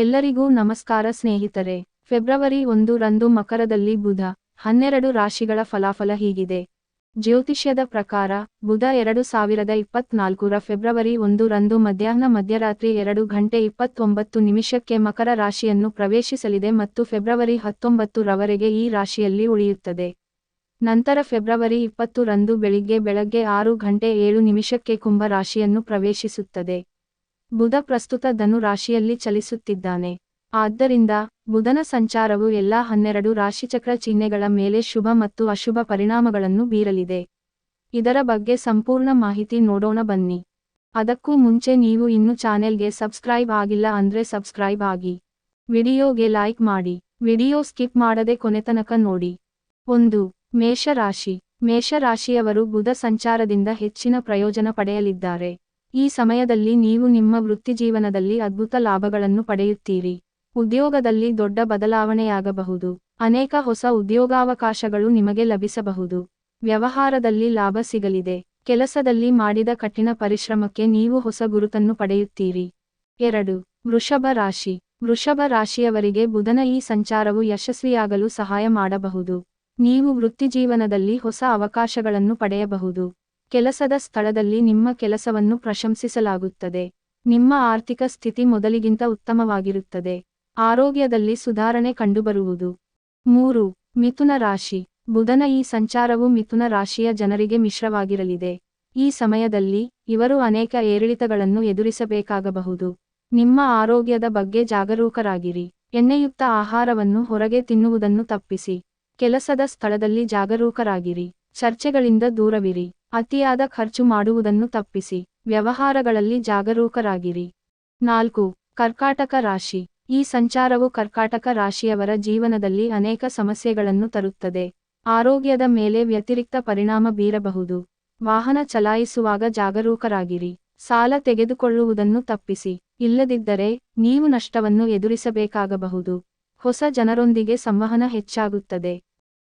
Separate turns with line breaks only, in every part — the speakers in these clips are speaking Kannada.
ಎಲ್ಲರಿಗೂ ನಮಸ್ಕಾರ ಸ್ನೇಹಿತರೆ. ಫೆಬ್ರವರಿ ಒಂದು ರಂದು ಮಕರದಲ್ಲಿ ಬುಧ, ಹನ್ನೆರಡು ರಾಶಿಗಳ ಫಲಾಫಲ ಹೀಗಿದೆ. ಜ್ಯೋತಿಷ್ಯದ ಪ್ರಕಾರ, ಬುಧ ಎರಡು ಸಾವಿರದ ಇಪ್ಪತ್ನಾಲ್ಕರ ಫೆಬ್ರವರಿ ಒಂದು ರಂದು ಮಧ್ಯಾಹ್ನ ಮಧ್ಯರಾತ್ರಿ ಎರಡು ಗಂಟೆ ಇಪ್ಪತ್ತೊಂಬತ್ತು ನಿಮಿಷಕ್ಕೆ ಮಕರ ರಾಶಿಯನ್ನು ಪ್ರವೇಶಿಸಲಿದೆ ಮತ್ತು ಫೆಬ್ರವರಿ ಹತ್ತೊಂಬತ್ತು ರವರೆಗೆ ಈ ರಾಶಿಯಲ್ಲಿ ಉಳಿಯುತ್ತದೆ. ನಂತರ ಫೆಬ್ರವರಿ ಇಪ್ಪತ್ತು ರಂದು ಬೆಳಿಗ್ಗೆ ಬೆಳಗ್ಗೆ ಆರು ಗಂಟೆ ಏಳು ನಿಮಿಷಕ್ಕೆ ಕುಂಭ ರಾಶಿಯನ್ನು ಪ್ರವೇಶಿಸುತ್ತದೆ. ಬುಧ ಪ್ರಸ್ತುತ ಧನು ರಾಶಿಯಲ್ಲಿ ಚಲಿಸುತ್ತಿದ್ದಾನೆ. ಆದ್ದರಿಂದ ಬುಧನ ಸಂಚಾರವು ಎಲ್ಲಾ ಹನ್ನೆರಡು ರಾಶಿಚಕ್ರ ಚಿಹ್ನೆಗಳ ಮೇಲೆ ಶುಭ ಮತ್ತು ಅಶುಭ ಪರಿಣಾಮಗಳನ್ನು ಬೀರಲಿದೆ. ಇದರ ಬಗ್ಗೆ ಸಂಪೂರ್ಣ ಮಾಹಿತಿ ನೋಡೋಣ ಬನ್ನಿ. ಅದಕ್ಕೂ ಮುಂಚೆ ನೀವು ಇನ್ನು ಚಾನೆಲ್ಗೆ ಸಬ್ಸ್ಕ್ರೈಬ್ ಆಗಿಲ್ಲ ಅಂದ್ರೆ ಸಬ್ಸ್ಕ್ರೈಬ್ ಆಗಿ. ವಿಡಿಯೋಗೆ ಲೈಕ್ ಮಾಡಿ. ವಿಡಿಯೋ ಸ್ಕಿಪ್ ಮಾಡದೆ ಕೊನೆತನಕ ನೋಡಿ. ಒಂದು, ಮೇಷರಾಶಿ. ಮೇಷರಾಶಿಯವರು ಬುಧ ಸಂಚಾರದಿಂದ ಹೆಚ್ಚಿನ ಪ್ರಯೋಜನ ಪಡೆಯಲಿದ್ದಾರೆ. ಈ ಸಮಯದಲ್ಲಿ ನೀವು ನಿಮ್ಮ ವೃತ್ತಿಜೀವನದಲ್ಲಿ ಅದ್ಭುತ ಲಾಭಗಳನ್ನು ಪಡೆಯುತ್ತೀರಿ. ಉದ್ಯೋಗದಲ್ಲಿ ದೊಡ್ಡ ಬದಲಾವಣೆಯಾಗಬಹುದು. ಅನೇಕ ಹೊಸ ಉದ್ಯೋಗಾವಕಾಶಗಳು ನಿಮಗೆ ಲಭಿಸಬಹುದು. ವ್ಯವಹಾರದಲ್ಲಿ ಲಾಭ ಸಿಗಲಿದೆ. ಕೆಲಸದಲ್ಲಿ ಮಾಡಿದ ಕಠಿಣ ಪರಿಶ್ರಮಕ್ಕೆ ನೀವು ಹೊಸ ಗುರುತನ್ನು ಪಡೆಯುತ್ತೀರಿ. ಎರಡು. ವೃಷಭ ರಾಶಿ. ವೃಷಭ ರಾಶಿಯವರಿಗೆ ಬುಧನ ಈ ಸಂಚಾರವು ಯಶಸ್ವಿಯಾಗಲು ಸಹಾಯ ಮಾಡಬಹುದು. ನೀವು ವೃತ್ತಿಜೀವನದಲ್ಲಿ ಹೊಸ ಅವಕಾಶಗಳನ್ನು ಪಡೆಯಬಹುದು. ಕೆಲಸದ ಸ್ಥಳದಲ್ಲಿ ನಿಮ್ಮ ಕೆಲಸವನ್ನು ಪ್ರಶಂಸಿಸಲಾಗುತ್ತದೆ. ನಿಮ್ಮ ಆರ್ಥಿಕ ಸ್ಥಿತಿ ಮೊದಲಿಗಿಂತ ಉತ್ತಮವಾಗಿರುತ್ತದೆ. ಆರೋಗ್ಯದಲ್ಲಿ ಸುಧಾರಣೆ ಕಂಡುಬರುವುದು. ಮೂರು, ಮಿಥುನ ರಾಶಿ. ಬುಧನ ಈ ಸಂಚಾರವು ಮಿಥುನ ರಾಶಿಯ ಜನರಿಗೆ ಮಿಶ್ರವಾಗಿರಲಿದೆ. ಈ ಸಮಯದಲ್ಲಿ ಇವರು ಅನೇಕ ಏರಿಳಿತಗಳನ್ನು ಎದುರಿಸಬೇಕಾಗಬಹುದು. ನಿಮ್ಮ ಆರೋಗ್ಯದ ಬಗ್ಗೆ ಜಾಗರೂಕರಾಗಿರಿ. ಎಣ್ಣೆಯುಕ್ತ ಆಹಾರವನ್ನು ಹೊರಗೆ ತಿನ್ನುವುದನ್ನು ತಪ್ಪಿಸಿ. ಕೆಲಸದ ಸ್ಥಳದಲ್ಲಿ ಜಾಗರೂಕರಾಗಿರಿ. ಚರ್ಚೆಗಳಿಂದ ದೂರವಿರಿ. ಅತಿಯಾದ ಖರ್ಚು ಮಾಡುವುದನ್ನು ತಪ್ಪಿಸಿ. ವ್ಯವಹಾರಗಳಲ್ಲಿ ಜಾಗರೂಕರಾಗಿರಿ. ನಾಲ್ಕು, ಕರ್ಕಾಟಕ ರಾಶಿ. ಈ ಸಂಚಾರವು ಕರ್ಕಾಟಕ ರಾಶಿಯವರ ಜೀವನದಲ್ಲಿ ಅನೇಕ ಸಮಸ್ಯೆಗಳನ್ನು ತರುತ್ತದೆ. ಆರೋಗ್ಯದ ಮೇಲೆ ವ್ಯತಿರಿಕ್ತ ಪರಿಣಾಮ ಬೀರಬಹುದು. ವಾಹನ ಚಲಾಯಿಸುವಾಗ ಜಾಗರೂಕರಾಗಿರಿ. ಸಾಲ ತೆಗೆದುಕೊಳ್ಳುವುದನ್ನು ತಪ್ಪಿಸಿ. ಇಲ್ಲದಿದ್ದರೆ ನೀವು ನಷ್ಟವನ್ನು ಎದುರಿಸಬೇಕಾಗಬಹುದು. ಹೊಸ ಜನರೊಂದಿಗೆ ಸಂವಹನ ಹೆಚ್ಚಾಗುತ್ತದೆ.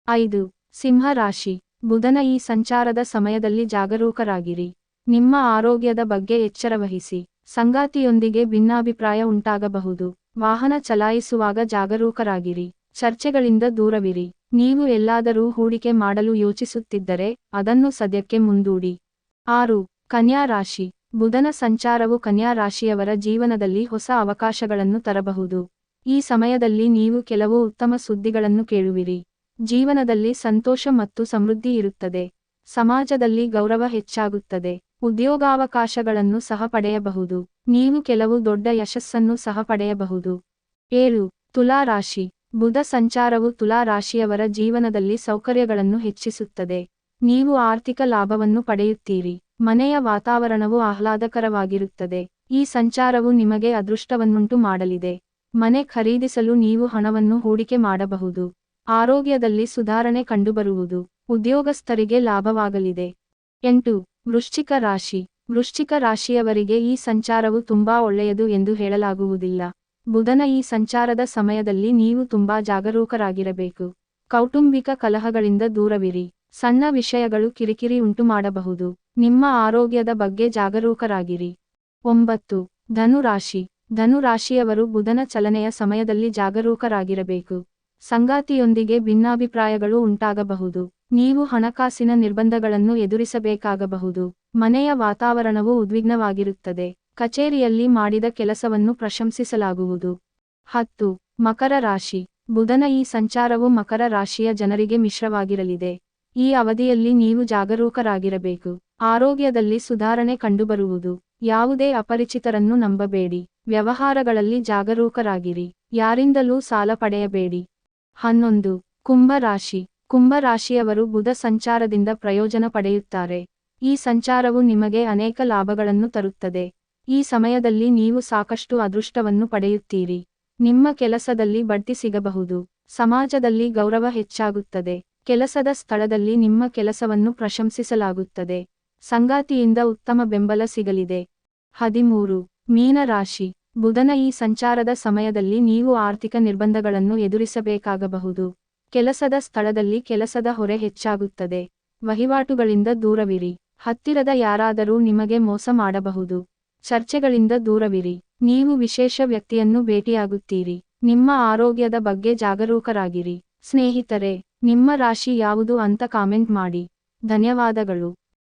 ಐದು, ಸಿಂಹ ರಾಶಿ. ಬುಧನ ಈ ಸಂಚಾರದ ಸಮಯದಲ್ಲಿ ಜಾಗರೂಕರಾಗಿರಿ. ನಿಮ್ಮ ಆರೋಗ್ಯದ ಬಗ್ಗೆ ಎಚ್ಚರವಹಿಸಿ ಸಂಗಾತಿಯೊಂದಿಗೆ ಭಿನ್ನಾಭಿಪ್ರಾಯ ಉಂಟಾಗಬಹುದು. ವಾಹನ ಚಲಾಯಿಸುವಾಗ ಜಾಗರೂಕರಾಗಿರಿ. ಚರ್ಚೆಗಳಿಂದ ದೂರವಿರಿ. ನೀವು ಎಲ್ಲಾದರೂ ಹೂಡಿಕೆ ಮಾಡಲು ಯೋಚಿಸುತ್ತಿದ್ದರೆ ಅದನ್ನು ಸದ್ಯಕ್ಕೆ ಮುಂದೂಡಿ. ಆರು, ಕನ್ಯಾ ರಾಶಿ. ಬುಧನ ಸಂಚಾರವು ಕನ್ಯಾ ರಾಶಿಯವರ ಜೀವನದಲ್ಲಿ ಹೊಸ ಅವಕಾಶಗಳನ್ನು ತರಬಹುದು. ಈ ಸಮಯದಲ್ಲಿ ನೀವು ಕೆಲವು ಉತ್ತಮ ಸುದ್ದಿಗಳನ್ನು ಕೇಳುವಿರಿ. ಜೀವನದಲ್ಲಿ ಸಂತೋಷ ಮತ್ತು ಸಮೃದ್ಧಿ ಇರುತ್ತದೆ. ಸಮಾಜದಲ್ಲಿ ಗೌರವ ಹೆಚ್ಚಾಗುತ್ತದೆ. ಉದ್ಯೋಗಾವಕಾಶಗಳನ್ನು ಸಹ ಪಡೆಯಬಹುದು. ನೀವು ಕೆಲವು ದೊಡ್ಡ ಯಶಸ್ಸನ್ನು ಸಹ ಪಡೆಯಬಹುದು. ಏಳು, ತುಲಾ ರಾಶಿ. ಬುಧ ಸಂಚಾರವು ತುಲಾ ರಾಶಿಯವರ ಜೀವನದಲ್ಲಿ ಸೌಕರ್ಯಗಳನ್ನು ಹೆಚ್ಚಿಸುತ್ತದೆ. ನೀವು ಆರ್ಥಿಕ ಲಾಭವನ್ನು ಪಡೆಯುತ್ತೀರಿ. ಮನೆಯ ವಾತಾವರಣವು ಆಹ್ಲಾದಕರವಾಗಿರುತ್ತದೆ. ಈ ಸಂಚಾರವು ನಿಮಗೆ ಅದೃಷ್ಟವನ್ನುಂಟು ಮಾಡಲಿದೆ. ಮನೆ ಖರೀದಿಸಲು ನೀವು ಹಣವನ್ನು ಹೂಡಿಕೆ ಮಾಡಬಹುದು. ಆರೋಗ್ಯದಲ್ಲಿ ಸುಧಾರಣೆ ಕಂಡುಬರುವುದು ಉದ್ಯೋಗಸ್ಥರಿಗೆ ಲಾಭವಾಗಲಿದೆ. ಎಂಟು, ವೃಶ್ಚಿಕ ರಾಶಿ. ವೃಶ್ಚಿಕ ರಾಶಿಯವರಿಗೆ ಈ ಸಂಚಾರವು ತುಂಬಾ ಒಳ್ಳೆಯದು ಎಂದು ಹೇಳಲಾಗುವುದಿಲ್ಲ. ಬುಧನ ಈ ಸಂಚಾರದ ಸಮಯದಲ್ಲಿ ನೀವು ತುಂಬಾ ಜಾಗರೂಕರಾಗಿರಬೇಕು. ಕೌಟುಂಬಿಕ ಕಲಹಗಳಿಂದ ದೂರವಿರಿ. ಸಣ್ಣ ವಿಷಯಗಳು ಕಿರಿಕಿರಿ ಉಂಟುಮಾಡಬಹುದು. ನಿಮ್ಮ ಆರೋಗ್ಯದ ಬಗ್ಗೆ ಜಾಗರೂಕರಾಗಿರಿ. ಒಂಬತ್ತು, ಧನುರಾಶಿ. ಧನುರಾಶಿಯವರು ಧನು ರಾಶಿಯವರು ಬುಧನ ಚಲನೆಯ ಸಮಯದಲ್ಲಿ ಜಾಗರೂಕರಾಗಿರಬೇಕು. ಸಂಗಾತಿಯೊಂದಿಗೆ ಭಿನ್ನಾಭಿಪ್ರಾಯಗಳು ಉಂಟಾಗಬಹುದು. ನೀವು ಹಣಕಾಸಿನ ನಿರ್ಬಂಧಗಳನ್ನು ಎದುರಿಸಬೇಕಾಗಬಹುದು. ಮನೆಯ ವಾತಾವರಣವು ಉದ್ವಿಗ್ನವಾಗಿರುತ್ತದೆ. ಕಚೇರಿಯಲ್ಲಿ ಮಾಡಿದ ಕೆಲಸವನ್ನು ಪ್ರಶಂಸಿಸಲಾಗುವುದು. ಹತ್ತು, ಮಕರ ರಾಶಿ. ಬುಧನ ಈ ಸಂಚಾರವು ಮಕರ ರಾಶಿಯ ಜನರಿಗೆ ಮಿಶ್ರವಾಗಿರಲಿದೆ. ಈ ಅವಧಿಯಲ್ಲಿ ನೀವು ಜಾಗರೂಕರಾಗಿರಬೇಕು. ಆರೋಗ್ಯದಲ್ಲಿ ಸುಧಾರಣೆ ಕಂಡುಬರುವುದು. ಯಾವುದೇ ಅಪರಿಚಿತರನ್ನು ನಂಬಬೇಡಿ. ವ್ಯವಹಾರಗಳಲ್ಲಿ ಜಾಗರೂಕರಾಗಿರಿ. ಯಾರಿಂದಲೂ ಸಾಲ ಪಡೆಯಬೇಡಿ. ಹನ್ನೊಂದು, ಕುಂಭರಾಶಿ. ಕುಂಭರಾಶಿಯವರು ಕುಂಭ ರಾಶಿಯವರು ಬುಧ ಸಂಚಾರದಿಂದ ಪ್ರಯೋಜನ ಪಡೆಯುತ್ತಾರೆ. ಈ ಸಂಚಾರವು ನಿಮಗೆ ಅನೇಕ ಲಾಭಗಳನ್ನು ತರುತ್ತದೆ. ಈ ಸಮಯದಲ್ಲಿ ನೀವು ಸಾಕಷ್ಟು ಅದೃಷ್ಟವನ್ನು ಪಡೆಯುತ್ತೀರಿ. ನಿಮ್ಮ ಕೆಲಸದಲ್ಲಿ ಬಡ್ತಿ ಸಿಗಬಹುದು. ಸಮಾಜದಲ್ಲಿ ಗೌರವ ಹೆಚ್ಚಾಗುತ್ತದೆ. ಕೆಲಸದ ಸ್ಥಳದಲ್ಲಿ ನಿಮ್ಮ ಕೆಲಸವನ್ನು ಪ್ರಶಂಸಿಸಲಾಗುತ್ತದೆ. ಸಂಗಾತಿಯಿಂದ ಉತ್ತಮ ಬೆಂಬಲ ಸಿಗಲಿದೆ. ಹದಿಮೂರು ಮೀನ ರಾಶಿ ಬುಧನ ಈ ಸಂಚಾರದ ಸಮಯದಲ್ಲಿ ನೀವು ಆರ್ಥಿಕ ನಿರ್ಬಂಧಗಳನ್ನು ಎದುರಿಸಬೇಕಾಗಬಹುದು. ಕೆಲಸದ ಸ್ಥಳದಲ್ಲಿ ಕೆಲಸದ ಹೊರೆ ಹೆಚ್ಚಾಗುತ್ತದೆ. ವಹಿವಾಟುಗಳಿಂದ ದೂರವಿರಿ. ಹತ್ತಿರದ ಯಾರಾದರೂ ನಿಮಗೆ ಮೋಸ ಮಾಡಬಹುದು. ಚರ್ಚೆಗಳಿಂದ ದೂರವಿರಿ. ನೀವು ವಿಶೇಷ ವ್ಯಕ್ತಿಯನ್ನು ಭೇಟಿಯಾಗುತ್ತೀರಿ. ನಿಮ್ಮ ಆರೋಗ್ಯದ ಬಗ್ಗೆ ಜಾಗರೂಕರಾಗಿರಿ. ಸ್ನೇಹಿತರೆ, ನಿಮ್ಮ ರಾಶಿ ಯಾವುದು ಅಂತ ಕಾಮೆಂಟ್ ಮಾಡಿ. ಧನ್ಯವಾದಗಳು.